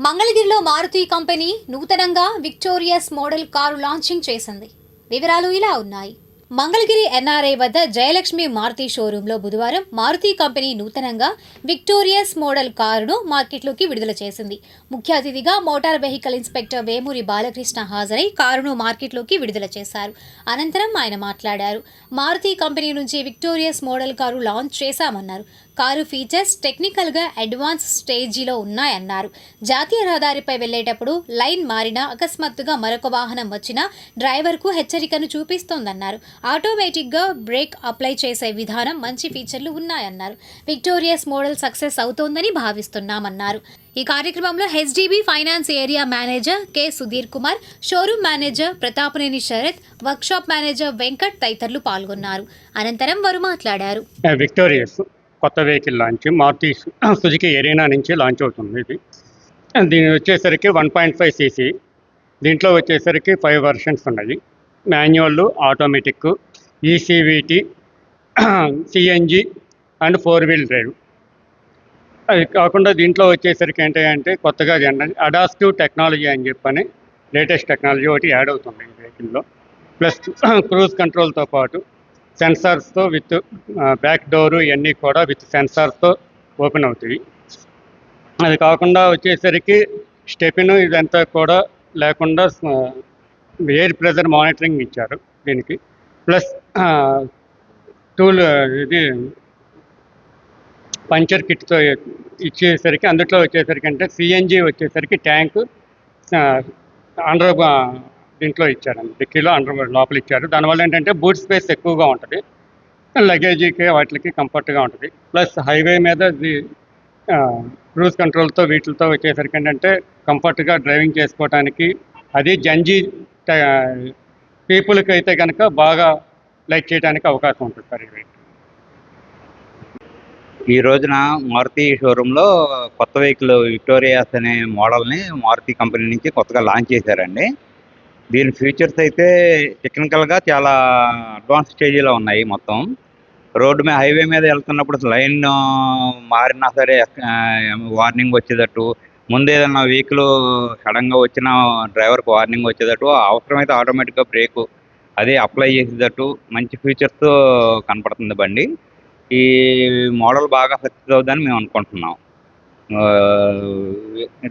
మంగళగిరిలో మారుతి కంపెనీ నూతనంగా Victoris model car launching చేసింది. వివరాలు ఇలా ఉన్నాయి. మంగళగిరి ఎన్ఆర్ఐ వద్ద జయలక్ష్మి మారుతి షోరూంలో బుధవారం మారుతి కంపెనీ నూతనంగా విక్టోరియస్ మోడల్ కారును మార్కెట్లోకి విడుదల చేసింది. ముఖ్య అతిథిగా motor vehicle inspector Vemuri Balakrishna హాజరై కారును మార్కెట్లోకి విడుదల చేశారు. అనంతరం ఆయన మాట్లాడారు. మారుతి కంపెనీ నుంచి విక్టోరియస్ మోడల్ కారు లాంచ్ చేశామన్నారు. కారు ఫీచర్స్ టెక్నికల్గా అడ్వాన్స్ స్టేజీలో ఉన్నాయన్నారు. జాతీయ రహదారిపై వెళ్ళేటప్పుడు లైన్ మారినా అకస్మాత్తుగా మరొక వాహనం వచ్చినా డ్రైవర్కు హెచ్చరికను చూపిస్తోందన్నారు. ఆటోమేటిక్గా బ్రేక్ అప్లై చేసే విధానం మంచి ఫీచర్లు ఉన్నాయన్నారు. విక్టోరియస్ మోడల్ సక్సెస్ అవుతోందని భావిస్తున్నామన్నారు. ఈ కార్యక్రమంలో HDB finance area manager K Sudheer Kumar showroom manager Prathapaneni Sarath workshop manager Venkat తదితరులు పాల్గొన్నారు. అనంతరం వారు మాట్లాడారు. విక్టోరియస్ కొత్త vehicle launch Maruti Suzuki Arena నుంచి లాంచ్ అవుతుంది ఇది. దీని వచ్చేసరికి వన్ పాయింట్ ఫైవ్ సీసీ. దీంట్లో వచ్చేసరికి ఫైవ్ వర్షన్స్ ఉన్నాయి manual automatic ECVT CNG and four wheel drive. అది కాకుండా దీంట్లో వచ్చేసరికి ఏంటి అంటే కొత్తగా అడాస్టివ్ టెక్నాలజీ అని చెప్పని లేటెస్ట్ టెక్నాలజీ ఒకటి యాడ్ అవుతుంది ఈ వెహికల్లో. ప్లస్ క్రూజ్ కంట్రోల్తో పాటు సెన్సార్స్తో విత్ బ్యాక్ డోరు ఇవన్నీ కూడా విత్ సెన్సార్స్తో ఓపెన్ అవుతాయి. అది కాకుండా వచ్చేసరికి స్టెపిన్ ఇదంతా కూడా లేకుండా ఎయిర్ ప్రెజర్ మానిటరింగ్ ఇచ్చారు దీనికి. ప్లస్ టూల్ ఇది పంచర్ కిట్తో ఇచ్చేసరికి అందులో వచ్చేసరికి అంటే సిఎన్జి వచ్చేసరికి ట్యాంకు అండర్ దీంట్లో ఇచ్చారండి. డిక్కీలో అండర్ లోపల ఇచ్చారు. దానివల్ల ఏంటంటే బూట్ స్పేస్ ఎక్కువగా ఉంటుంది. లగేజీకి వాటికి కంఫర్ట్గా ఉంటుంది. ప్లస్ హైవే మీద క్రూజ్ కంట్రోల్తో వీటితో వచ్చేసరికి ఏంటంటే కంఫర్ట్గా డ్రైవింగ్ చేసుకోవడానికి అది జంజీ పీపుల్కి అయితే కనుక బాగా లైక్ చేయడానికి అవకాశం ఉంటుంది సార్ ఇవి ఈ రోజున మారుతి షోరూంలో కొత్త వెహికల్ విక్టోరియాస్ అనే మోడల్ని మారుతి కంపెనీ నుంచి కొత్తగా లాంచ్ చేశారండి. దీని ఫీచర్స్ అయితే టెక్నికల్గా చాలా అడ్వాన్స్ స్టేజీలో ఉన్నాయి మొత్తం. రోడ్డు మీద హైవే మీద వెళ్తున్నప్పుడు లైన్ మారినా సరే వార్నింగ్ వచ్చేటట్టు ముందు ఏదైనా వెహికల్ సడన్గా వచ్చిన డ్రైవర్కి వార్నింగ్ వచ్చేటట్టు అవసరమైతే ఆటోమేటిక్గా బ్రేక్ అదే అప్లై చేసేటట్టు మంచి ఫీచర్స్ కనపడుతుంది బండి. ఈ మోడల్ బాగా సక్సెస్ అవుతుందని మేము అనుకుంటున్నాం.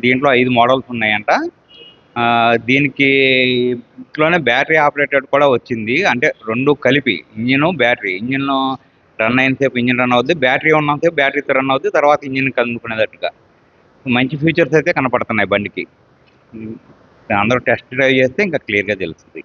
దీంట్లో ఐదు మోడల్స్ ఉన్నాయంట. దీనికి ఇంట్లోనే బ్యాటరీ ఆపరేటెడ్ కూడా వచ్చింది. అంటే రెండు కలిపి ఇంజిన్ బ్యాటరీ. ఇంజిన్ రన్ అయినసేపు ఇంజిన్ రన్ అవుద్ది బ్యాటరీ ఉన్నంతసేపు బ్యాటరీతో రన్ అవుద్ది తర్వాత ఇంజిన్ కనుక్కునేటట్టుగా మంచి ఫీచర్స్ అయితే కనపడుతున్నాయి బండికి. అందరూ టెస్ట్ డ్రైవ్ చేస్తే ఇంకా క్లియర్గా తెలుస్తుంది.